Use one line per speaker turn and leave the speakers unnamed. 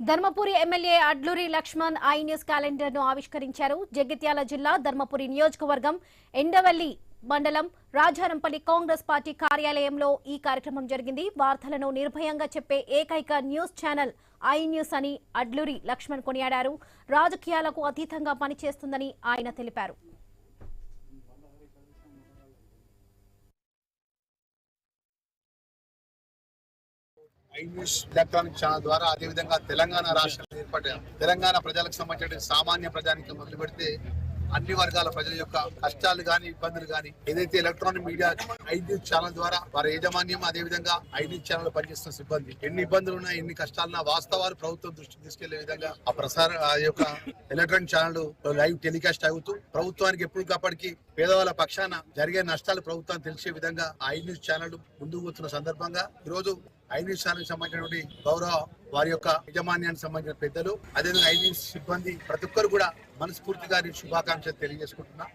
Dharmapuri MLA Adluri Laxman I news క్యాలెండర్ను ఆవిష్కరించారు. జగిత్యాల జిల్లా ధర్మపురి నియోజకవర్గం ఎండవల్లి మండలం రాజారంపల్లి కాంగ్రెస్ పార్టీ కార్యాలయంలో ఈ కార్యక్రమం జరిగింది. వార్తలను నిర్భయంగా చెప్పే ఏకైక న్యూస్ ఛానల్ ఐ న్యూస్ అని అడ్లూరి లక్ష్మణ్ కొనియాడారు. రాజకీయాలకు అతీతంగా పనిచేస్తుందని ఆయన తెలిపారు.
ఐ న్యూస్ ఎలక్ట్రానిక్ ఛానల్ ద్వారా అదేవిధంగా తెలంగాణ రాష్ట్రంలో ఏర్పడ్డ తెలంగాణ ప్రజలకు సంబంధించిన సామాన్య ప్రజానికి మొదలు పెడితే అన్ని వర్గాల ప్రజల యొక్క కష్టాలు గాని ఇబ్బందులు గాని ఏదైతే ఎలక్ట్రానిక్ మీడియా ఐదు న్యూస్ ఛానల్ ద్వారా వారి యాజమాన్యం అదే విధంగా ఐదు ఛానల్ పనిచేస్తున్న సిబ్బంది ఎన్ని ఇబ్బందులు ఉన్నా ఎన్ని కష్టాలున్నా వాస్తవాలు ప్రభుత్వం దృష్టికి తీసుకెళ్ళే విధంగా ఆ ప్రసార ఆ యొక్క ఎలక్ట్రానిక్ ఛానల్ లైవ్ టెలికాస్ట్ అవుతూ ప్రభుత్వానికి ఎప్పటికప్పటికీ పేదవాళ్ళ పక్షాన జరిగే నష్టాలు ప్రభుత్వానికి తెలిసే విధంగా ఐ న్యూస్ ఛానల్ ముందుకు పోతున్న సందర్భంగా ఈరోజు ఐ న్యూస్ సంబంధించినటువంటి గౌరవ వారి యొక్క యజమాన్యానికి సంబంధించిన పెద్దలు అదేవిధంగా ఐ సిబ్బంది ప్రతి ఒక్కరు కూడా మనస్ఫూర్తిగా శుభాకాంక్షలు తెలియజేసుకుంటున్నా.